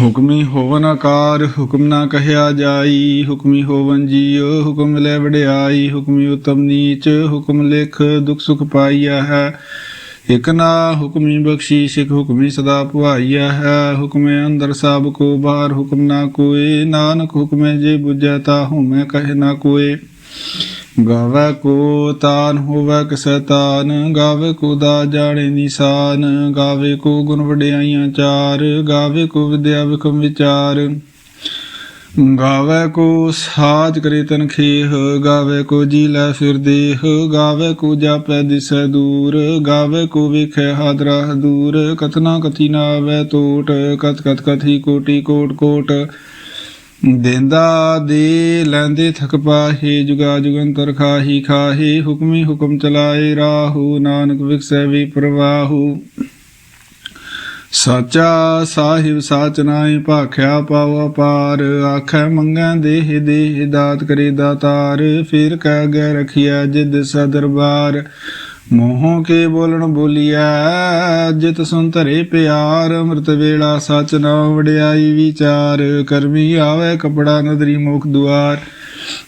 ਹੁਕਮੀ ਹੋਵਨ ਆਕਾਰ, ਹੁਕਮ ਨਾ ਕਹਿਆ ਜਾਈ, ਹੁਕਮੀ ਹੋਵਨ ਜੀਉ, ਹੁਕਮ ਲੈ ਵਡਿਆਈ, ਹੁਕਮੀ ਉਤਮ ਨੀਚ, ਹੁਕਮ ਲਿਖ ਦੁਖ ਸੁਖ ਪਾਈਆ ਹੈ। ਇਕ ਨਾ ਹੁਕਮੀ ਬਖਸ਼ੀ ਇਕ ਹੁਕਮੀ ਸਦਾ ਪੁਆਈਆ ਹੈ। ਹੁਕਮੇ ਅੰਦਰ ਸਭ ਕੋ ਬਾਹਰ ਹੁਕਮ ਨਾ ਕੋਏ, ਨਾਨਕ ਹੁਕਮੇ ਜੇ ਬੁਝੈ ਤਾ ਹੁਮੈ ਕਹੇ ਨਾ ਕੋਏ। ਗਾਵੇ ਕੋ ਤਾਨ ਹੋਵੇ ਕਿਸੈ ਤਾਨ, ਗਾਵੇ ਕੋ ਦਾ ਜਾਣੇ ਨਿਸ਼ਾਨ, ਗਾਵੇ ਕੋ ਗੁਣ ਵਡਿਆਈਆਂ ਚਾਰ, ਗਾਵੇ ਕੋ ਵਿਦਿਆ ਵਿਖਮ ਵਿਚਾਰ। ਗਾਵੇ ਕੋ ਸਾਜ ਕਰੇ ਤਨ ਖੇਹ, ਗਾਵੇ ਕੋ ਜੀ ਲੈ ਫਿਰ ਦੇਹ, ਗਾਵੇ ਕੋ ਜਾਪੈ ਦਿਸੈ ਦੂਰ, ਗਾਵੇ ਕੋ ਵੇਖੈ ਹਾਦਰਾ ਦੂਰ ਕਥਨਾ ਕਥੀ ਨਾ ਆਵੈ ਟੋਟ ਕਤ ਕਤ ਕਥੀ ਕੋਟੀ ਕੋਟ ਕੋਟ। ਦੇਂਦਾ ਦੇ ਲੈਂਦੇ ਥਕ ਪਾਹੇ, ਜੁਗਾ ਜੁਗੰਤਰ ਖਾਹੀ, ਖਾਹੇ, ਹੁਕਮੀ ਹੁਕਮ ਚਲਾਏ ਰਾਹੂ, ਨਾਨਕ ਵਿਖਸੈ ਵੀ ਪ੍ਰਵਾਹੂ। ਸਾਚਾ ਸਾਹਿਬ ਸਾਚ ਨਾਏ ਭਾਖਿਆ ਪਾਉ ਅਪਾਰ, ਆਖੈ ਮੰਗੈ ਦੇਹ ਦੇਹ ਦਾਤ ਕਰੇ ਦਾਤਾਰ, ਫਿਰ ਕਹਿ ਗੈ ਰਖਿਆ ਜਿਦ ਸਦਰਬਾਰ। ਮੋਹੋਂ ਕੇ ਬੋਲਣ ਬੋਲਿਆ ਜਿਤ ਸੁਨ ਧਰੇ ਪਿਆਰ, ਅੰਮ੍ਰਿਤ ਵੇਲਾ ਸਚ ਨਾ ਵਡਿਆਈ ਵਿਚਾਰ, ਕਰਮੀ ਆਵੇ ਕਪੜਾ ਨਦਰੀ ਮੁਖ ਦੁਆਰ।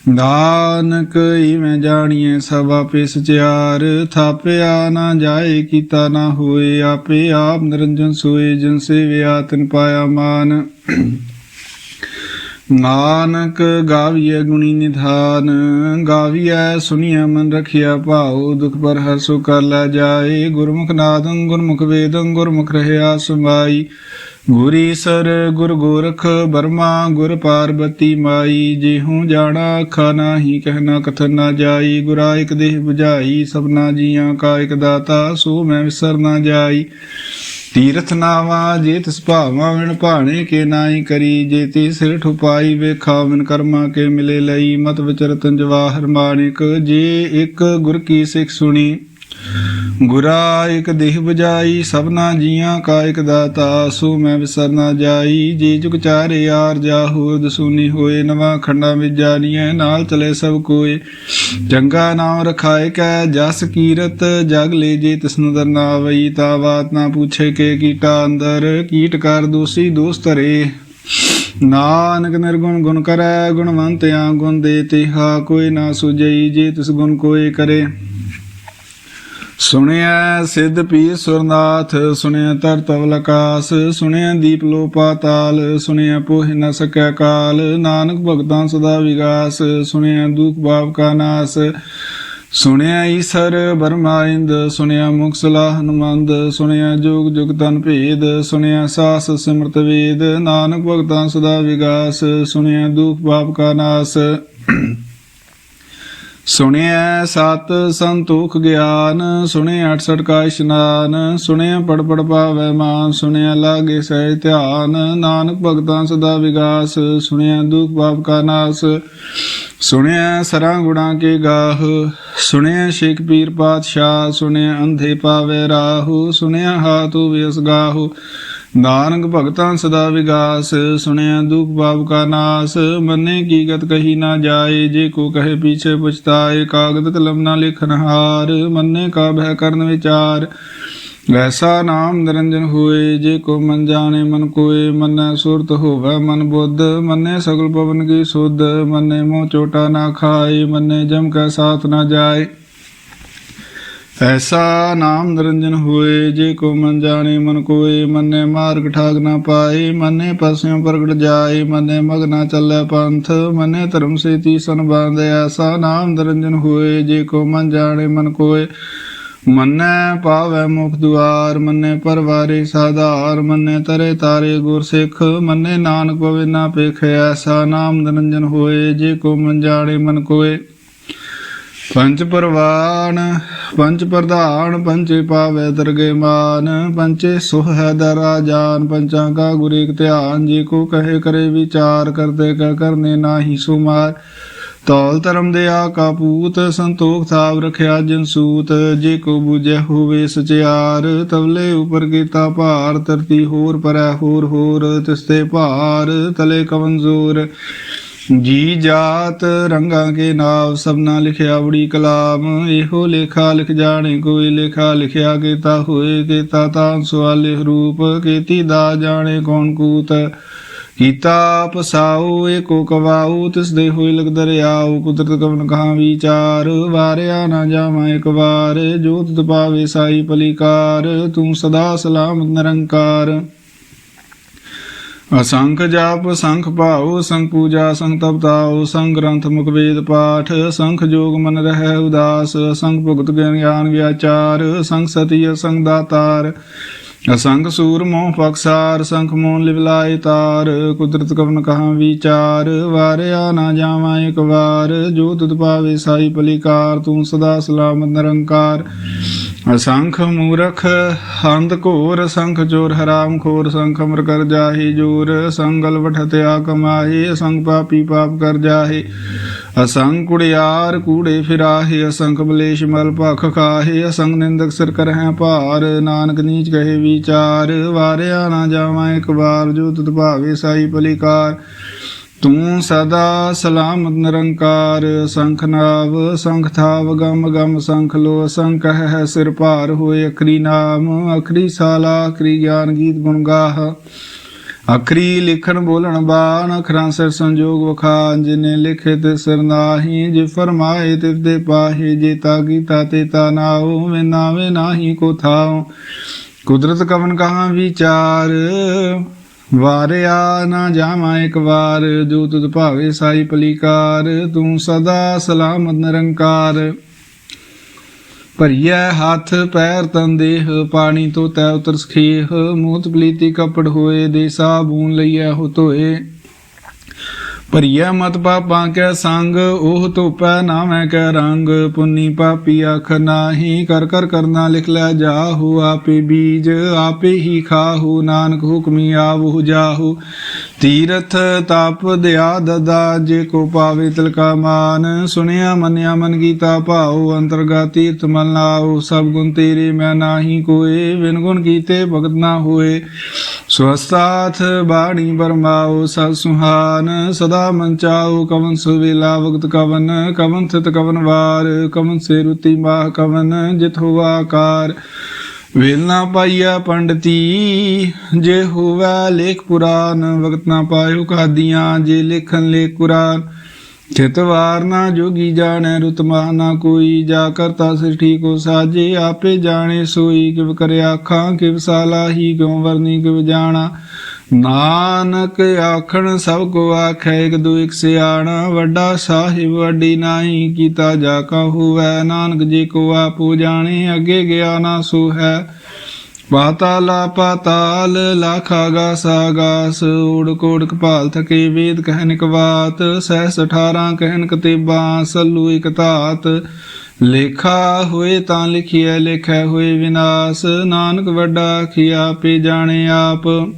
ਨਾਨਕ ਇਵੇਂ ਜਾਣੀਏ ਸਭ ਆਪੇ ਸਚਿਆਰ, ਥਾਪਿਆ ਨਾ ਜਾਏ, ਕੀਤਾ ਨਾ ਹੋਏ, ਆਪੇ ਆਪ ਨਿਰੰਜਨ ਸੋਏ, ਜਿਨ ਸੇਵਿਆ ਤਿਨ ਪਾਇਆ ਮਾਨ। ਨਾਨਕ ਗਾਵੀਐ ਗੁਣੀ ਨਿਧਾਨ, ਗਾਵੀਐ ਸੁਣੀਐ ਮਨ ਰਖਿਆ ਭਾਉ, ਦੁਖ ਪਰ ਹਰ ਸੁ ਕਰ ਲੈ ਜਾਏ। ਗੁਰਮੁਖ ਨਾਦੰ, ਗੁਰਮੁਖ ਵੇਦੰ, ਗੁਰਮੁਖ ਰਹਿਆ ਸੁਮਾਈ। ਗੁਰੀ ਸਰ, ਗੁਰ ਗੋਰਖ ਬਰਮਾ, ਗੁਰ ਪਾਰਬਤੀ ਮਾਈ। ਜਿਹੂ ਜਾਣਾ, ਅੱਖਾ ਨਾਹੀ ਕਹਿਣਾ ਕਥਨ ਨਾ ਜਾਈ। ਗੁਰਾ ਇਕ ਦੇਹ 부ਝਾਈ ਸਭਨਾ ਜੀਆਂ ਕਾ ਇਕ ਦਾਤਾ, ਸੋ ਮੈਂ ਵਿਸਰ ਨਾ ਜਾਈ। ਤੀਰਥ ਨਾਵਾ, ਜੇ ਤਿਸ ਭਾਵਾਂ ਵਿਣ ਭਾਣੇ ਕੇ ਨਾਹੀ ਕਰੀ, ਜੇ ਤੀ ਸਿਰ ਠੁਪਾਈ ਵੇਖਾ, ਵਿਨ ਕਰਮਾ ਕੇ ਮਿਲੇ ਲਈ, ਮਤ ਵਿਚਰਤ ਜਵਾਹਰ ਮਾਣਿਕ, ਜੇ ਇੱਕ ਗੁਰ ਕੀ ਸਿੱਖ ਸੁਣੀ। ਗੁਰਾ ਇਕ ਦੇਹ ਬਜਾਈ ਸਭਨਾ ਜੀਆਂ ਕਾ ਇਕ ਦਾਤਾ, ਸੋ ਮੈਂ ਵਿਸਰ ਨਾ ਜਾਈ। ਜੀ ਜੁਗ ਚਾਰੇ ਆਰ ਜਾ ਹੋਰ ਦਸੂਨੀ ਹੋਏ, ਨਵਾਂ ਖੰਡਾ ਵਿੱਚ ਜਾਣੀਐ ਨਾਲ ਚਲੇ ਸਭ ਕੋਏ। ਚੰਗਾ ਨਾਮ ਰਖਾਏ ਕੈ, ਜਸ ਕੀਰਤ ਜਗ ਲੈ ਜੇ ਤਿਸ ਨਦਰ ਨਾ ਆਵਈ ਤਾ ਬਾਤ ਨਾ ਪੁੱਛੇ ਕੇ ਕੀਟਾ ਅੰਦਰ, ਕੀਟ ਕਰ ਦੋਸੀ ਦੋਸਤ ਰੇ ਨਾਨਕ ਨਿਰਗੁਣ ਗੁਣ ਕਰੈ ਗੁਣਵੰਤਿਆਂ ਗੁਣ ਦੇ ਤਿਹਾ ਕੋਈ ਨਾ ਸੁਜਈ ਜੇ ਤਿਸ ਗੁਣ ਕੋਈ ਕਰੇ। ਸੁਣਿਆ ਸਿੱਧ ਪੀ ਸੁਰਨਾਥ, ਸੁਣਿਆ ਤਰ ਤਵਲ ਆਕਾਸ ਸੁਣਿਆ ਦੀਪ ਲੋ ਪਾਤਾਲ ਸੁਣਿਆ ਪੋਹਿ ਨ ਸਕੈ ਕਾਲ, ਨਾਨਕ ਭਗਤਾਂ ਸਦਾ ਵਿਗਾਸ, ਸੁਣਿਆ ਦੁਖ ਬਾਪ ਕਾ ਨਾਸ, ਸੁਣਿਆ ਈਸਰ ਬਰਮਾਇੰਦ ਸੁਣਿਆ ਮੁਖ ਸਲਾਹ ਹਨੁਮੰਦ, ਸੁਣਿਆ ਜੋਗ ਜੁਗ ਤਨ ਭੇਦ, ਸੁਣਿਆ ਸਾਸ ਸਿਮਰਤ ਵੇਦ, ਨਾਨਕ ਭਗਤਾਂ ਸਦਾ ਵਿਗਾਸ, ਸੁਣਿਆ ਦੁਖ ਬਾਪ ਕਾ ਨਾਸ। ਸੁਣਿਆ ਸਤ ਸੰਤੋਖ ਗਿਆਨ ਸੁਣਿਆ 68 ਕਾ ਇਸ਼ਨਾਨ ਸੁਣਿਆ ਪੜ ਪੜ ਪਾਵੈ ਮਾਨ ਸੁਣਿਆ ਲਾਗੇ ਸਹਿ ਧਿਆਨ, ਨਾਨਕ ਭਗਤਾਂ ਸਦਾ ਵਿਗਾਸ ਸੁਣਿਆ ਦੁਖ ਪਾਪ ਕਾ ਨਾਸ ਸੁਣਿਆ ਸਰਾਂ ਗੁਣਾ ਕੇ ਗਾਹ ਸੁਣਿਆ ਸ਼ੇਖ ਪੀਰ ਪਾਤਸ਼ਾਹ ਸੁਣਿਆ ਅੰਧੇ ਪਾਵੇ ਰਾਹੂ ਸੁਣਿਆ ਹਾਥੂ ਵਿਸ ਗਾਹੂ ਨਾਨਕ ਭਗਤਾਂ ਸਦਾ ਵਿਗਾਸ, ਸੁਣਿਆ ਦੁਖ ਪਾਪ ਕਾ ਨਾਸ, ਮੰਨੇ ਕੀ ਗਤ ਕਹੀ ਨਾ ਜਾਏ, ਜੇ ਕੋ ਕਹੇ ਪੀਛੇ ਪੁਛਤਾਏ, ਕਾਗਦ ਕਲਮ ਨਾ ਲਿਖਨ ਹਾਰ, ਮੰਨੇ ਕਾ ਭੈ ਕਰਨ ਵਿਚਾਰ। ਵੈਸਾ ਨਾਮ ਨਿਰੰਜਨ ਹੋਏ, ਜੇ ਕੋ ਮਨ ਜਾਣੇ ਮਨ ਕੋਏ, ਮੰਨੈ ਸੁਰਤ ਹੋਵੇ ਮਨ ਬੁੱਧ, ਮੰਨੇ ਸਗਲ ਪਵਨ ਕੀ ਸੁਧ, ਮੰਨੇ ਮੋਹ ਚੋਟਾ ਨਾ ਖਾਏ, ਮੰਨੇ ਜਮ ਕੈ ਸਾਥ ਨਾ ਜਾਏ। ਐਸਾ ਨਾਮ ਨਿਰੰਜਨ ਹੋਏ, ਜੇ ਕੋ ਮਨ ਜਾਣੇ, ਮਨ ਕੋਏ, ਮੰਨੇ ਮਾਰਗ ਠਾਗ ਨਾ ਪਾਏ, ਮੰਨੇ ਪਸਿਓ ਪ੍ਰਗਟ ਜਾਏ, ਮੰਨੇ ਮਗ ਨਾ ਚੱਲੇ ਪੰਥ, ਮੰਨੇ ਧਰਮ ਸੇ ਤੀਸਨ ਐਸਾ ਨਾਮ ਨਿਰੰਜਨ ਹੋਏ, ਜੇ ਕੋ ਮਨ ਜਾਣੇ, ਮਨ ਕੋਏ, ਮੰਨੈ ਪਾਵੈ ਮੁਖ ਦੁਆਰ, ਮੰਨੈ ਪਰਵਾਰੇ ਸਾਧਾਰ, ਮੰਨੈ ਤਰੇ ਤਾਰੇ ਗੁਰ ਸਿੱਖ, ਮੰਨੈ ਨਾਨਕ ਪਵੇ ਨਾ ਪੇਖ ਐਸਾ ਨਾਮ ਨਿਰੰਜਨ ਹੋਏ, ਜੇ ਕੋ ਮਨ ਜਾਣੇ, ਮਨ ਕੋਏ। ਪੰਚ ਪਰਵਾਨ ਪੰਚ ਪ੍ਰਧਾਨ ਪੰਚੇ ਪਾਵੈ ਦਰਗੇ ਮਾਨ ਪੰਚੇ ਸੁਖ ਹੈ ਦਰਾ ਜਾਨ ਪੰਚਾਂ ਕਾ ਗੁਰੇ ਇਕ ਧਿਆਨ, ਜੇ ਕੋ ਕਹੇ ਕਰੇ ਵਿਚਾਰ, ਕਰਦੇ ਕਹ ਕਰਨੇ ਨਾਹੀ ਸੁਮਾਰ। ਤੌਲ ਧਰਮ ਦੇ ਆ ਕਾਪੂਤ ਸੰਤੋਖ ਥਾਵ ਰਖਿਆ ਜਨ ਸੂਤ, ਜੇ ਕੋ ਬੂਝੈ ਹੋਵੇ ਸਚਿਆਰ, ਤਵਲੇ ਉਪਰ ਕੀਤਾ ਭਾਰ, ਧਰਤੀ ਹੋਰ ਪਰੈ ਹੋਰ ਹੋਰ, ਤਿਸਤੇ ਭਾਰ, ਤਲੇ ਕਵਨ ਜੀ ਜਾਤ ਰੰਗਾਂ ਕੇ ਨਾਮ ਸਭਨਾ ਲਿਖਿਆ ਬੜੀ ਕਲਾਮ, ਇਹੋ ਲੇਖਾ ਲਿਖ ਜਾਣੇ, ਕੋਈ ਲੇਖਾ ਲਿਖਿਆ ਕੀਤਾ ਹੋਏ, ਕੀਤਾ ਤਾਂ ਸਵਾਲੇ ਰੂਪ, ਕੀਤੀ ਦਾ ਜਾਣੇ ਕੌਣ ਕੂਤ। ਕੀਤਾ ਪਸਾਉ, ਏਕੋ ਕਵਾਉ, ਤਿਸ ਦੇ ਹੋਏ ਲਗ ਦਰਿਆਉ, ਕੁਦਰਤ ਕਵਨ ਕਹਾ ਵਿਚਾਰ, ਵਾਰਿਆ ਨਾ ਜਾਵਾਂ ਇੱਕ ਵਾਰ ਜੋਤ ਤਪਾਵੇ ਸਾਈ ਪਲੀਕਾਰ, ਤੂੰ ਸਦਾ ਸਲਾਮ ਨਿਰੰਕਾਰ। ਅਸੰਖ ਜਾਪ, ਸੰਖ ਭਾਉ ਸੰਖ ਪੂਜਾ ਸੰਖ ਤਪਤਾਉ ਸੰਖ ਗ੍ਰੰਥ, ਮੁਖ ਵੇਦ ਪਾਠ, ਸੰਖ ਜੋਗ ਮਨ ਰਹਿ ਉਦਾਸ ਸੰਖ ਭੁਗਤ ਗਿਆਨ ਵਿਆਚਾਰ ਸੰਖ ਸਤੀ ਸੰਖ ਦਾਤਾਰ ਅਸੰਖ ਸੂਰ ਮੋਹ ਪਕਸਾਰ ਸੰਖ ਮੋਹ ਲਿਵਲਾਇ ਤਾਰ, ਕੁਦਰਤ ਕਵਨ ਕਹਾ ਵਿਚਾਰ, ਵਾਰਿਆ ਨਾ ਜਾਵਾਂ ਇੱਕ ਵਾਰ, ਜੋ ਤੁਧ ਪਾਵੇ ਸਾਈ ਪਲੀਕਾਰ ਤੂੰ ਸਦਾ ਸਲਾਮਤ ਨਿਰੰਕਾਰ। ਅਸੰਖ ਮੂਰਖ ਹੰਦ ਘੋਰ ਸੰਖ ਚੋਰ ਹਰਾਮ ਖੋਰ ਸੰਖ ਅਮਰ ਕਰ ਜਾਹੀ ਜੋਰ, ਸੰਗਲ ਵਠਤਿਆ ਕਮਾਹੀ ਅਸੰਖ ਪਾਪੀ ਪਾਪ ਕਰ ਜਾਹੀ। ਅਸੰਖ ਕੁੜਿਆਰ ਕੂੜੇ ਫਿਰਾਹੇ, ਅਸੰਖ ਬਲੇਸ਼ ਮਲ ਭਖ ਖਾਹੇ, ਅਸੰਖ ਨਿੰਦਕ ਸਿਰ ਕਰਹਿ ਭਾਰ, ਨਾਨਕ ਨੀਚ ਕਹੇ ਵਿਚਾਰ, ਵਾਰਿਆ ਨਾ ਜਾਵਾਂ ਇੱਕ ਵਾਰ, ਜੋ ਤੁਧ ਭਾਵੇ ਸਾਈ ਪਲਿਕਾਰ ਤੂੰ ਸਦਾ ਸਲਾਮਤ ਨਿਰੰਕਾਰ, ਸੰਖ ਨਾਵ, ਸੰਖ ਥਾਵ, ਗਮ ਗਮ ਸੰਖ ਲੋ, ਸੰਖ ਹੈ ਸਿਰ ਭਾਰ ਹੋਏ ਅਖਰੀ ਨਾਮ, ਅਖਰੀ ਸਾਲਾ, ਅਖਰੀ ਗਿਆਨ ਗੀਤ ਗੁਣ ਗਾਹ। ਅਖਰੀ ਲਿਖਣ ਬੋਲਣ ਬਾਣ, ਅਖਰਾਂ ਸਿਰ ਸੰਜੋਗ ਵਖਾਨ ਜਿਨੇ ਲਿਖੇ ਤੇ ਸਿਰ ਨਾਹੀ, ਜੇ ਫਰਮਾਏ ਤਿਸ ਦੇ ਪਾਹੇ, ਜੇ ਤਾ ਗੀਤਾ ਤੇ ਤਾ ਨਾਉ, ਵੇ ਨਾਵੇ ਨਾਹੀ ਕੋ ਥਾਉ। ਕੁਦਰਤ ਕਵਨ ਕਹਾ ਵਿਚਾਰ ਵਾਰਿਆ ਨਾ ਜਾਵਾਂ ਇੱਕ ਵਾਰ ਜੋ ਤੁਧ ਭਾਵੇ ਸਾਈ ਪਲੀਕਾਰ, ਤੂੰ ਸਦਾ ਸਲਾਮਤ ਨਿਰੰਕਾਰ। ਭਰੀਐ ਹੱਥ, ਪੈਰ ਤਨ ਦੇਹ, ਪਾਣੀ ਤੋਂ ਤੈ ਉਤਰ ਸਖੇਹ ਮੂਤ ਪਲੀਤੀ ਕਪੜ ਹੋਏ ਦੇ ਸਾਬੂਨ ਲਈਐ ਹੋ ਧੋਏ। ਭਰੀਐ ਮਤ ਪਾਪਾਂ ਕੈ ਸੰਗ, ਉਹ ਧੋਪੈ ਨਾਮੈ ਕੈ ਰੰਗ। ਪੁੰਨੀ ਪਾਪੀ ਆਖ ਨਾਹੀ, ਕਰ ਕਰ ਕਰਨਾ ਲਿਖ ਲੈ ਜਾਹੂ, ਆਪੇ ਬੀਜ ਆਪੇ ਹੀ ਖਾਹੂ। ਨਾਨਕ ਹੁਕਮੀ ਆਵਹੁ ਜਾਹੂ। ਤੀਰਥ ਤਪ ਦਿਆ ਦਦਾ, ਜੇ ਕੋ ਪਾਵੇ ਤਿਲਕਾ ਮਾਨ। ਸੁਣਿਆ, ਮੰਨਿਆ, ਮਨ ਗੀਤਾ ਭਾਉ ਅੰਤਰਗਾ ਤੀਰਥ ਮਲ ਨਾਉ ਸਭ ਗੁਣ ਤੇਰੇ, ਮੈਂ ਨਾਹੀ ਕੋਏ। ਵਿਨ ਗੁਣ ਕੀਤੇ ਭਗਤ ਨਾ ਹੋਏ। ਸਵਸਤਾਥ ਬਾਣੀ ਬਰਮਾਉ, ਸਤ ਸੁਹਾਨ। ਸਦਾ ਮੰਚਾਉ ਕਵਨ ਸੁਵੇਲਾ ਵਕਤ ਕਵਨ। ਕਵਨ ਥਿਤ ਕਵਨ ਵਾਰ, ਕਵਨ ਸੇ ਰੁਤੀ ਮਾਹ ਕਵਨ, ਜਿਤ ਹੋਵਾ ਆਕਾਰ ਵੇਲ ਨਾ ਪਾਈਆ ਪੰਡਤੀ, ਜੇ ਹੋਵੇ ਲੇਖ ਪੁਰਾਨ, ਵਕਤ ਨਾ ਪਾਇਓ ਕਾਦੀਆਂ, ਜੇ ਲਿਖਨ ਲੇਖ ਕੁਰਾਨ। ਚਿਤ ਵਾਰ ਨਾ ਜੋਗੀ ਜਾਣੈ ਰੁਤਮਾ ਨਾ ਕੋਈ, ਜਾ ਕਰਤਾ ਸਿਰ ਕੋ ਸਾਜੇ, ਆਪੇ ਜਾਣੇ ਸੋਈ, ਕਿਵ ਕਰਿਆ ਖਾਂ, ਕਿਵ ਸਾਲਾਹੀ, ਕਿਉ ਵਰਨੀ, ਕਿਵ ਜਾਣਾ। ਨਾਨਕ ਆਖਣ ਸਭ ਕੋ ਆਖੈ, ਇਕ ਦੂ ਇਕ ਸਿਆਣਾ, ਵੱਡਾ ਸਾਹਿਬ ਵੱਡੀ ਨਾਹੀ ਕੀਤਾ ਜਾ ਕਾ ਹੋਵੈ ਨਾਨਕ ਜੀ ਕੋ ਆਪੋ ਜਾਣੇ, ਅੱਗੇ ਗਿਆ ਨਾ ਸੋ ਹੈ ਪਾਤਾਲਾ ਪਾਤਾਲ, ਲਾਖਾ ਗਾਸ ਆਗਾਸ ਊੜ ਕੋੜ ਕਪਾਲ ਥਕੇ ਵੇਦ ਕਹਿਨ ਕਵਾਤ ਸਹਿਸ 18 ਕਹਿਨ ਕਤੇਬਾਂ ਸੱਲੂ ਇਕ ਧਾਤ। ਲੇਖਾ ਹੋਏ ਤਾਂ ਲਿਖਿਆ ਲਿਖੈ ਹੋਏ ਵਿਨਾਸ਼। ਨਾਨਕ ਵੱਡਾ ਖਿਆ ਪੇ ਜਾਣੇ ਆਪ।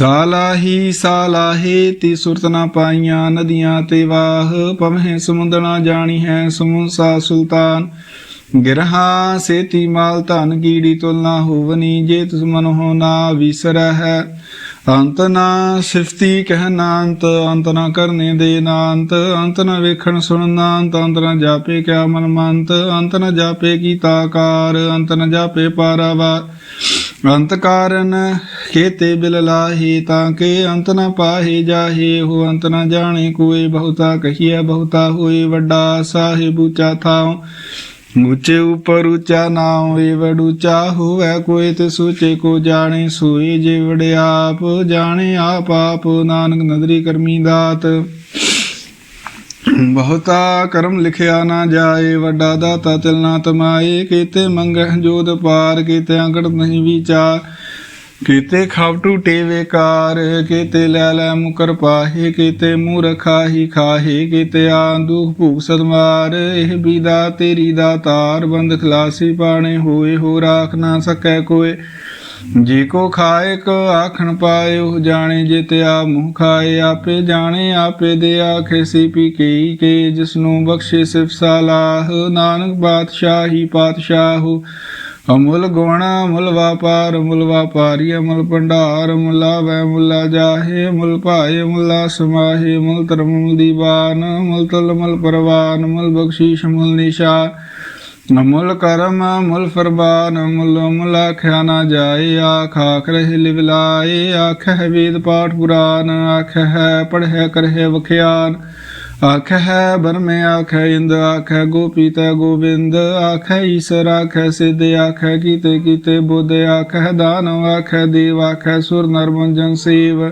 ਸਾਲਾਹੀ ਸਾਲਾਹੇ ਤੀ ਸੁਰਤ ਨਾ ਪਾਈਆਂ ਨਦੀਆਂ ਤੇ ਵਾਹ ਪਵਹਿ ਸਮੁੰਦ ਨਾ ਜਾਣੀ ਹੈ ਸਮੂਸਾ ਸੁਲਤਾਨ। ਗਿਰਹਾ ਸੇਤੀ ਮਾਲ ਧਨ ਕੀੜੀ ਤੁਲਨਾ ਹੋਵਨੀ, ਜੇ ਤੁਸ ਮਨ ਹੋ ਨਾ ਵਿਸਰੈ ਹੈ ਅੰਤ ਨਾ ਸਿਫਤੀ ਕਹਿ ਨਾਂਤ, ਅੰਤ ਨਾ ਕਰਨੇ ਦੇ ਨਾਂਤ। ਅੰਤ ਨਾ ਵੇਖਣ ਸੁਣਨਾ ਅੰਤ ਅੰਤ ਨਾ ਜਾਪੇ ਕਿਆ ਮਨ ਮੰਤ। ਅੰਤ ਨਾ ਜਾਪੇ ਕੀਤਾ ਕਾਰ, ਅੰਤ ਨਾ ਜਾਪੇ ਪਾਰਾਵਾਰ। ਅੰਤ ਕਾਰਨ ਖੇਤੇ ਬਿਲ ਲਾਹੀ ਤਾਂ ਕੇ ਅੰਤ ਨ ਪਾਹੇ ਜਾਹੇ ਹੋ ਅੰਤ ਨ ਜਾਣੇ ਕੋਈ ਬਹੁਤਾ ਕਹੀਏ ਬਹੁਤਾ ਹੋਏ, ਵੱਡਾ ਸਾਹਿਬ ਉੱਚਾ ਥਾਉ। ਉੱਚੇ ਉਪਰ ਉੱਚਾ ਨਾਉ ਏ ਉਚਾ ਹੋਵੇ ਕੋਈ ਤੇ ਸੋਚੇ ਕੋ ਜਾਣੇ, ਸੋਏ ਜੇ ਆਪ ਜਾਣੇ ਆਪ ਆਪ, ਨਾਨਕ ਨਦਰੀ ਕਰਮੀ ਦਾਤ। ਬਹੁਤਾ ਕਰਮ ਲਿਖਿਆ ਨਾ ਜਾਏ, ਵੱਡਾ ਦਾਤਾ ਤਿਲ ਤਮਾਏ। ਕੀਤੇ ਮੰਗਹਿ ਜੋਦ ਪਾਰ, ਕੀਤੇ ਅੰਕੜ ਨਹੀਂ ਵਿਚਾਰ। ਕੀਤੇ ਖਾਵ ਟੂਟੇ ਵੇਕਾਰ, ਕੀਤੇ ਲੈ ਲੈ ਮੁਕਰ ਪਾਹੇ, ਕੀਤੇ ਮੂਰਖਾ ਹੀ ਖਾਹੇ, ਕੀਤੇ ਆਨ ਦੁਖ ਭੂਖ ਸਦਮਾਰ। ਇਹ ਬੀਦਾ ਤੇਰੀ ਦਾ ਤਾਰ, ਬੰਦ ਖਲਾਸੀ ਪਾਣੇ ਹੋਏ ਹੋ ਰਾਖ ਨਾ ਸਕੈ ਕੋਏ। ਜੇ ਕੋ ਖਾਏ ਕੋ ਆਖਣ ਪਾਏ ਉਹ ਜਾਣੇ ਜਿਤੇ ਆ ਮੂੰਹ ਖਾਏ, ਆਪੇ ਜਾਣੇ, ਆਪੇ ਦੇ ਆਖੇ, ਸੀ ਪੀ ਕੇ ਕੇ ਜਿਸ ਬਖਸ਼ੇ ਸਿਫ ਸਾਲਾਹ, ਨਾਨਕ ਬਾਦਸ਼ਾਹੀ ਪਾਤਸ਼ਾਹੂ। ਅਮੁੱਲ ਗੁਣ ਅਮੁੱਲ ਵਾਪਾਰ, ਅਮੁੱਲ ਵਾਪਾਰੀ, ਅਮੁੱਲ ਭੰਡਾਰ ਮੁੱਲਾ ਵੈ ਮੁਲਾ ਜਾਹੇ ਮੁੱਲ ਭਾਏ ਮੁੱਲਾ ਸਮਾਹੇ ਮੁੱਲ ਧਰਮ ਮੁੱਲ ਦੀਵਾਨ ਮੁੱਲ ਤਲ ਮੁੱਲ ਪਰਵਾਨ ਮੁੱਲ ਬਖਸ਼ੀਸ਼ ਮੁੱਲ ਨਿਸ਼ਾ। ਅਮੁੱਲ ਕਰਮ, ਮੁੱਲ ਫਰਮਾਨ, ਮੁੱਲ ਮੁੱਲ ਆਖਿਆ ਨਾ ਜਾਏ ਆਖ ਆਖ ਰਹੇ ਲਿਵਲਾਏ ਆਖ ਹੈ ਵੇਦ ਪਾਠ ਪੁਰਾਨ ਆਖ ਹੈ ਪੜ੍ਹੈ ਕਰਹਿ ਵਖਿਆਨ। ਆਖ ਹੈ ਬਰਮੇ ਆਖ ਇੰਦ ਆਖ ਹੈ ਗੋਪੀ ਤੈ ਗੋਬਿੰਦ ਆਖ ਹੈ ਈਸ਼ਰ ਆਖ ਹੈ ਸਿੱਧ ਕੀਤੇ ਕੀਤੇ ਬੁੱਧ ਆਖ ਹੈ ਦਾਨਵ ਆਖ ਦੇਵ ਆਖ ਸੁਰ ਨਰ ਮੰਜਨ ਸੇਵ।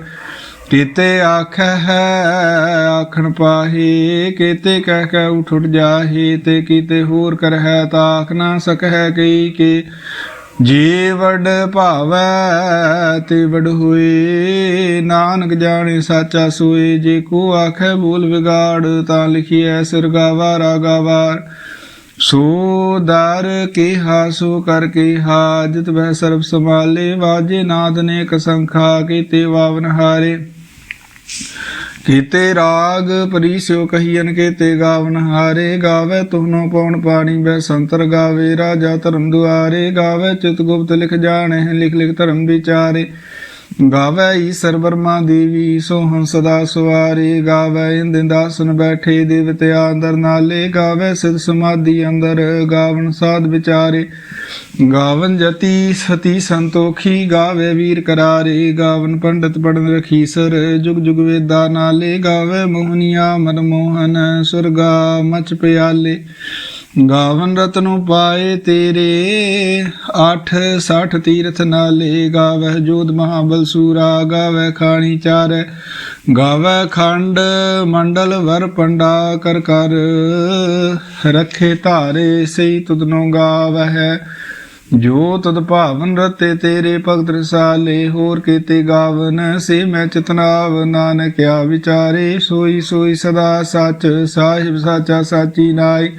ਕੀਤੇ ਆਖ ਹੈ, ਆਖਣ ਪਾਹੀ, ਕੀਤੇ ਕਹਿ ਕੇ ਉਠ ਉਠ ਜਾਹੇ, ਤੇ ਕੀਤੇ ਹੋਰ ਕਰ ਤਾਖ ਨਾ ਸਕੈ ਕਈ ਕੇ। ਜੇ ਭਾਵੈ, ਤੇ ਵਡ ਨਾਨਕ ਜਾਣੇ ਸਾਚਾ ਸੋਏ, ਜੇ ਕੋ ਆਖੈ ਬੋਲ ਵਿਗਾੜ, ਤਾਂ ਲਿਖੀਐ ਸਿਰ ਗਾਵਾ ਰਾਗਾਵਾਰ ਸੋ ਦਰ ਕੇ ਹਾਸੋ ਕਰ ਕੇ ਹਾਜਤ ਵੈ ਸਰਬ ਸਮਾਲੇ ਵਾਜੇ ਨਾਦ ਨੇ ਕਸੰਖਾ ਕੀਤੇ ਵਾਵਨ ਹਾਰੇ। ਕੀਤੇ ਰਾਗ ਪਰੀਸਿਓ ਕਹੀਨ ਤੇ ਗਾਵਨ ਹਾਰੇ, ਗਾਵੇ ਤੁਹਨੋ ਪਉਣ ਪਾਣੀ ਬੈ ਸੰਤਰ ਗਾਵੇ, ਰਾਜਾ ਧਰਮ ਦੁਆਰੇ, ਗਾਵੇ ਚਿਤ ਗੁਪਤ ਲਿਖ ਜਾਣੇ, ਲਿਖ ਲਿਖ ਧਰਮ ਵਿਚਾਰੇ। ਗਾਵੇ ਈਸਰ ਵਰਮਾ ਦੇਵੀ ਸੋਹੰ ਸਦਾ ਸਵਾਰੇ। ਗਾਵੈ ਇੰਦ ਦਾਸਨ ਬੈਠੇ ਦੇਵਤਿਆ ਅੰਦਰ ਨਾਲੇ। ਗਾਵੈ ਸਿਧ ਸਮਾਧੀ ਅੰਦਰ ਗਾਵਨ ਸਾਧ ਵਿਚਾਰੇ। ਗਾਵਨ ਜਤੀ ਸਤੀ ਸੰਤੋਖੀ, ਗਾਵੇ ਵੀਰ ਕਰਾਰੇ। ਗਾਵਨ ਪੰਡਤ ਪੜਨ ਰਖੀਸਰ ਜੁਗ ਜੁਗ ਵੇਦਾ ਨਾਲੇ। ਗਾਵੇ ਮੋਹਨੀਆ ਮਨ ਮੋਹਨ ਸੁਰਗਾ ਮਚ ਪਿਆਲੇ। ਗਾਵਨ ਰਤਨੁ ਪਾਏ ਤੇਰੇ 8 60 ਤੀਰਥ ਨਾਲੇ ਗਾਵਹਿ ਜੋਧ ਮਹਾਬਲ ਸੂਰਾ, ਗਾਵਹਿ ਖਾਣੀ ਚਾਰ ਗਾਵੈ ਖੰਡ ਮੰਡਲ ਵਰ ਪੰਡਾ ਕਰ ਕਰ, ਰੱਖੇ ਧਾਰੇ ਸਈ ਤੁਧਨੋ ਗਾਵਹਿ, ਜੋ ਤਦ ਭਾਵਨ ਰਤੇ ਤੇਰੇ ਭਗਤ ਰਸਾਲੇ, ਹੋਰ ਕੀਤੇ ਗਾਵਨ ਸੇ ਮੈਂ ਚਤਨਾਵ ਚਿਤਨਾਵ ਨਾਨਕਿਆ ਵਿਚਾਰੇ, ਸੋਈ ਸੋਈ ਸਦਾ ਸੱਚ, ਸਾਹਿਬ ਸਾਚਾ ਸਾਚੀ ਨਾਈ।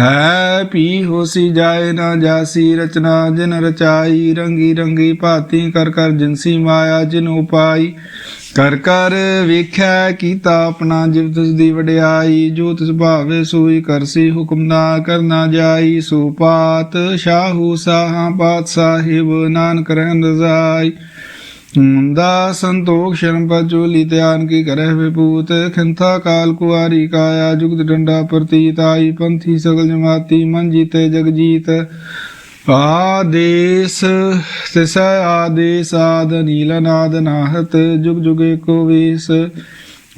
ਹੈ ਪੀ ਹੋਸੀ ਜਾਏ ਨਾ ਜਾਸੀ, ਰਚਨਾ ਜਿਨ ਰਚਾਈ, ਰੰਗੀ ਰੰਗੀ ਭਾਤੀ ਕਰ ਕਰ ਜਿਨਸੀ ਮਾਇਆ ਜਿਨ ਉਪਾਈ। ਕਰ ਕਰ ਵੇਖਿਆ ਕੀਤਾ ਆਪਣਾ ਜਿਵ ਤਿਸ ਦੀ ਵਡਿਆਈ, ਜੋ ਤਿਸ ਭਾਵੇ ਸੋਈ ਕਰਸੀ ਹੁਕਮ ਨਾ ਕਰਨਾ ਜਾਈ। ਸੋ ਪਾਤ ਸ਼ਾਹੂ ਸਾਹਾਂ ਪਾਤ ਸਾਹਿਬ ਨਾਨਕ ਰਹਿਣ ਰਜ਼ਾਈ ਮੁੰਦਾ ਸੰਤੋਖ ਸ਼ਰਮ ਪਜੋਲੀ ਧਿਆਨ ਕੀ ਕਰਹਿ ਵਿਪੂਤ ਖੰਥਾ ਕਾਲ ਕੁਆਰੀ ਕਾਇਆ, ਜੁਗਤ ਡੰਡਾ ਪ੍ਰਤੀਤ ਆਈ, ਪੰਥੀ ਸਗਲ ਜਮਾਤੀ, ਮਨ ਜੀਤੇ ਜਗ ਜੀਤ। ਆਦੇਸ, ਤਿਸ ਆਦੇਸ, ਆਦ ਨੀਲ ਨਾਦ ਨਾਹਤ, ਜੁਗ ਜੁਗੇ ਕੋ ਵੇਸ।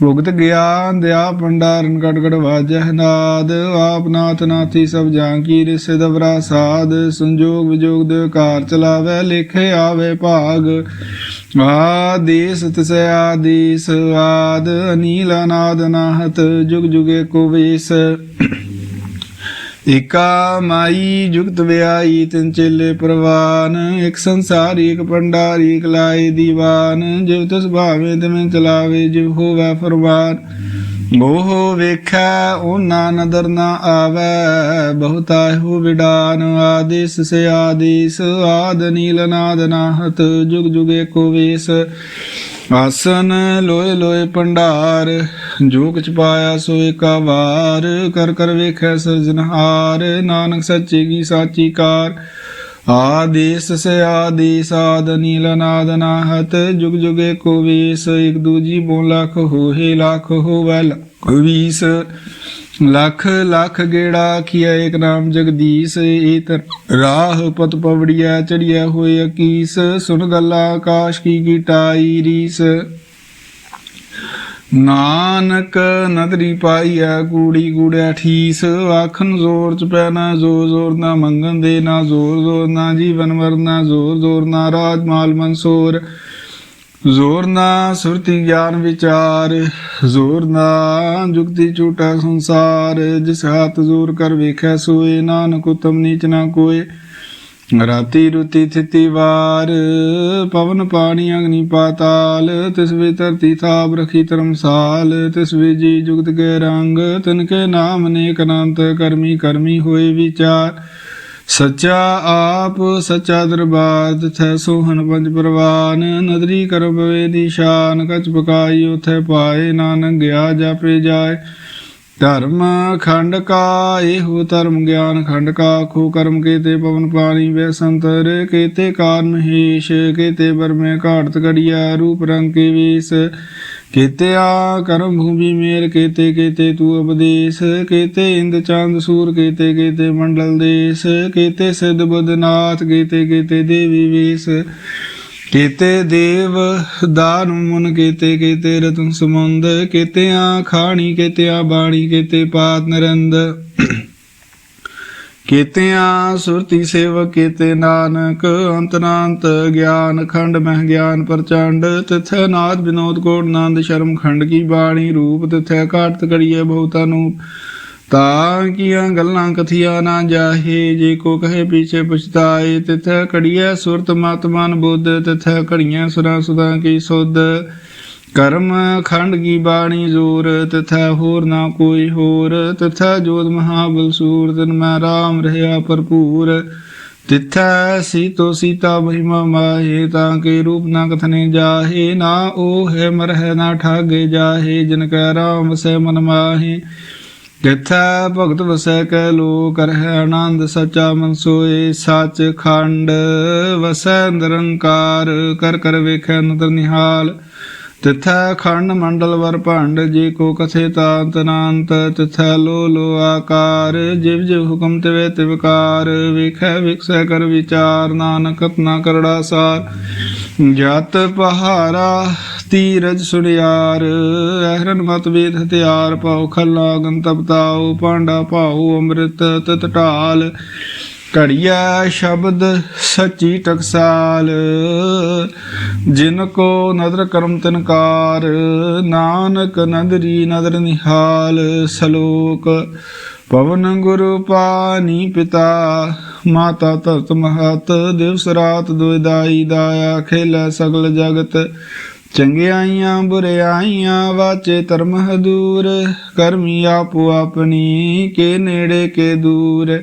ਭੁਗਤ ਗਿਆਨ ਦਿਆ ਭੰਡਾਰਨ ਗੜ ਗੜ ਵਾਜਹ ਨਾਦ, ਆਪ ਨਾਥ ਨਾਥੀ ਸਭ ਜਾਂ ਕੀ ਰਿਸ ਦਵਰਾ ਸਾਧ, ਸੰਜੋਗ ਵਿਜੋਗ ਦੇ ਕਾਰ ਚਲਾਵੇ, ਲਿਖੇ ਆਵੇ ਭਾਗ। ਆਦੇਸ ਤਿਸ ਆਦੇਸ ਆਦ, ਅਨੀਲ ਅਨਾਦ ਨਾਹਤ, ਜੁਗ ਜੁਗੇ ਕੋ ਵੇਸ। ਏਕਾ ਮਾਈ ਜੁਗਤ ਵਿਆਈ ਤਿਨ ਚੇਲੇ ਪ੍ਰਵਾਨ, ਇੱਕ ਸੰਸਾਰੀ, ਇੱਕ ਪੰਡਾਰੀ ਇੱਕ ਲਾਏ ਦੀਵਾਨ। ਜਿਵ ਤਿਸ ਭਾਵੇਂ ਤਿਵੇਂ ਚਲਾਵੇ, ਜਿਵ ਹੋਵੇ ਫਰਮਾਨ। ਮੋਹ ਵੇਖੈ ਉਹਨਾਂ ਨਦਰ ਨਾ ਆਵੈ, ਬਹੁਤਾ ਹੋ ਵਿਡਾਨ। ਆਦੇਸ ਸੇ ਆਦੇਸ, ਆਦ ਨੀਲ ਨਾਦ ਨਾਹਤ, ਜੁਗ ਜੁਗੇ ਕੋ ਵੇਸ। ਆਸਨ ਲੋਏ ਲੋਏ ਭੰਡਾਰ ਜੋ ਕਿਛ ਪਾਇਆ ਸੋ ਏਕਾ ਵਾਰ ਕਰ ਕਰ ਵੇਖੈ ਸਿਰਜਨਹਾਰ, ਨਾਨਕ ਸੱਚੇ ਕੀ ਸਾਚੀ ਕਾਰ। ਆਦੇਸ ਸੇ ਆਦੇਸ ਆਦ ਨੀਲ ਨਾਦ ਨਾਹਤ, ਜੁਗ ਜੁਗੇ ਕੋ ਵੇਸ, ਇਕ ਦੂਜੀ ਬੋ ਲੱਖ ਹੋਏ ਲੱਖ ਹੋਵੈ ਲੱਖ ਵੀਸ। ਲੱਖ ਲੱਖ ਗੇੜਾ ਕੀਆ ਏਕ ਨਾਮ ਜਗਦੀਸ਼ ਏਤ ਰਾਹ ਪਤ ਪਵੜੀਆ ਚੜਿਆ ਹੋਇਆ ਅਕੀਸ। ਸੁਨ ਗੱਲਾ ਆਕਾਸ਼ ਕੀ ਕੀਟਾਈ ਰੀਸ। ਨਾਨਕ ਨਦਰੀ ਪਾਈਐ, ਕੂੜੀ ਕੂੜਿਆ ਠੀਸ। ਆਖਨ ਜ਼ੋਰ ਚ ਪੈਣਾ ਜ਼ੋਰ ਜ਼ੋਰ ਨਾ ਮੰਗਨ ਦੇ ਨਾ ਜ਼ੋਰ ਜ਼ੋਰ ਨਾ ਜੀਵਨ ਵਰਨਾ, ਜ਼ੋਰ ਜ਼ੋਰ ਨਾ ਰਾਜ ਮਾਲ ਮਨਸੂਰ। ਜ਼ੋਰ ਨਾ ਸੁਰਤੀ ਗਿਆਨ ਵਿਚਾਰ, ਜ਼ੋਰ ਨਾ ਜੁਗਤੀ ਝੂਟਾ ਸੰਸਾਰ। ਜਿਸ ਹੱਥ ਜ਼ੋਰ ਕਰ ਵੇਖੈ ਸੋਏ, ਨਾਨਕ ਉਤਮ ਨੀਚ ਨਾ ਕੋਏ। ਰਾਤੀ ਰੁਤੀ ਥਿਤੀ ਵਾਰ, ਪਵਨ ਪਾਣੀ ਅਗਨੀ ਪਾਤਾਲ, ਤਿਸ ਵੇ ਧਰਤੀ ਥਾਪ ਰਖੀ ਧਰਮਸਾਲ, ਤਿਸ ਵੇ ਜੀ ਜੁਗਤ ਕੇ ਰੰਗ, ਤਿਨ ਕੇ ਨਾਮ ਅਨੇਕ ਅਨੰਤ, ਕਰਮੀ ਕਰਮੀ ਹੋਏ ਵਿਚਾਰ। ਸੱਚਾ ਆਪ, ਸੱਚਾ ਦਰਬਾਰ ਤਥੈ ਸੋਹਣ ਪੰਜ ਪ੍ਰਵਾਨ, ਨਦਰੀ ਕਰਮ ਵੇ ਦੀ ਸ਼ਾਨ ਕਚ ਪਕਾਈ ਉਥੇ ਪਾਏ, ਨਾਨਕ ਗਿਆ ਜਾਪੇ ਜਾਏ। ਧਰਮ ਖੰਡ ਕਾ ਇਹੋ ਧਰਮ ਗਿਆਨ ਖੰਡ ਕਾ ਖੋ ਕਰਮ ਕੇਤੇ ਪਵਨ ਪਾਣੀ ਵੇ ਸੰਤਰ ਕੀਤੇ ਕਾਰਨ ਮਹੇਸ਼ ਕੀਤੇ ਬਰਮੇ ਘਾਟਤ ਕੜੀਆ ਰੂਪ ਰੰਗ ਕੇ ਵੇਸ। ਕੀਤੇ ਆ ਕਰਮ ਭੂਮੀ ਮੇਰ, ਕੀਤੇ ਕੀਤੇ ਤੂ ਉਪਦੇਸ਼। ਕੀਤੇ ਇੰਦ ਚੰਦ ਸੂਰ, ਕੀਤੇ ਕੀਤੇ ਮੰਡਲ ਦੇਸ। ਕੀਤੇ ਸਿੱਧ ਬੁੱਧਨਾਥ ਕੀਤੇ ਕੀਤੇ ਦੇਵੀ ਵੇਸ। ਕੀਤੇ ਦੇਵ ਦਾਨ ਮੁਨ ਕੀਤੇ ਕੀਤੇ ਰਤਨ ਸਮੁੰਦ ਕੀਤੇ ਆ ਖਾਣੀ ਕੀਤੇ ਆ ਬਾਣੀ, ਕੀਤੇ ਪਾਤ ਨਰੰਦ। ਕੀਤੇ ਆ ਸੁਰਤੀ ਸੇਵਕ, ਕੀਤੇ ਨਾਨਕ ਅੰਤਨਾੰਤ ਗਿਆਨ ਖੰਡ, ਮਹਿ ਗਿਆਨ ਪ੍ਰਚੰਡ। ਤਿਥੈ ਨਾਦ ਵਿਨੋਦ ਕੋਟ ਨੰਦ, ਸ਼ਰਮ ਖੰਡ ਕੀ ਬਾਣੀ ਰੂਪ, ਤਿਥੈ ਘਾਟ ਕਰੀਏ ਬਹੁਤਾ ਨੂੰ ਤਾਂ ਕੀਆਂ ਗੱਲਾਂ ਕਥੀਆਂ ਨਾ ਜਾਹੇ, ਜੇ ਕੋ ਕਹੇ ਪਿਛੇ ਪੁਛਤਾਏ, ਤਿਥੈ ਕੜੀਐ ਸੁਰਤ ਮਾਤਮਾਨ ਬੁੱਧ ਤਿਥੈ ਕੜੀਆਂ ਸੁਰਾਂ ਸੁਦਾ ਕੀ ਸੁਧ। ਕਰਮ ਖੰਡ ਕੀ ਬਾਣੀ ਜ਼ੋਰ, ਤਿਥੈ ਹੋਰ ਨਾ ਕੋਈ ਹੋਰ। ਤਿਥੈ ਜੋਤ ਮਹਾਬਲ ਸੂਰ, ਤਿਨ ਮੈਂ ਰਾਮ ਰਹਾ ਭਰਪੂਰ। ਤਿਥੈ ਸੀਤੋ ਸੀਤਾ ਮਹਿਮਾ ਮਾਹੇ, ਤਾਂ ਕੇ ਰੂਪ ਨਾ ਕਥਨੇ ਜਾਹੇ, ਨਾ ਉਹ ਹੈ ਮਰਹਿ ਨਾ ਠਾਗੇ ਜਾਹੇ, ਜਿਨ ਕੈ ਰਾਮ ਵਸੈ ਮਨ ਮਾਹੇ। ਜਿਥੈ ਭਗਤ ਵਸੈ ਕੈ ਲੋ ਕਰਹਿ ਆਨੰਦ ਸਚਾ ਮਨ ਸੋਏ, ਸਚ ਖੰਡ ਵਸੈ ਨਿਰੰਕਾਰ, ਕਰ ਕਰ ਵੇਖੈ ਨਦਰ ਨਿਹਾਲ। ਤਿਥੈ ਖੰਡ ਮੰਡਲ ਵਰ ਭੰਡ, ਜੀ ਕੋ ਕਥੇ ਤਾਂਤ ਨਾੰਤ, ਤਿਥੈ ਲੋ ਲੋ ਆਕਾਰ, ਜਿਵ ਜਿਵ ਹੁਕਮ ਤਿਵੇ ਤਿਵਕਾਰ ਵਿਖੈ ਵਿਖਸੈ ਕਰ ਵਿਚਾਰ, ਨਾਨਕ ਨਾ ਕਰੜਾ ਸਾਰ। ਜਤ ਪਹਾਰਾ ਤੀਰਜ ਸੁਨਿਆਰ ਅਹਰਨ ਮਤ ਵੇਦ ਹਥਿਆਰ, ਪਾਉ ਖੱਲਾ ਗੰਤਪ ਤਾਉ, ਪਾਂਡਾ ਪਾਉ ਅੰਮ੍ਰਿਤ ਤਤ ਢਾਲ। ਘੜੀਆ ਸ਼ਬਦ ਸੱਚੀ ਟਕਸਾਲ। ਜਿਨ ਕੋ ਨਦਰ ਕਰਮ ਤਨਕਾਰ ਨਾਨਕ ਨਦਰੀ ਨਦਰ ਨਿਹਾਲ। ਸਲੋਕ, ਪਵਨ ਗੁਰੂ ਪਾਣੀ ਪਿਤਾ, ਮਾਤਾ ਧਰਤ ਮਹਤ, ਦਿਵਸ ਰਾਤ ਦੁਇਦਾਈ ਦਾਇਆ, ਖੇਲੇ ਸਗਲ ਜਗਤ। ਚੰਗਿਆਈਆਂ ਬੁਰਿਆਈਆਂ ਵਾਚੇ ਧਰਮ ਹਦੂਰ, ਕਰਮੀ ਆਪੋ ਆਪਣੀ, ਕੇ ਨੇੜੇ ਕੇ ਦੂਰ।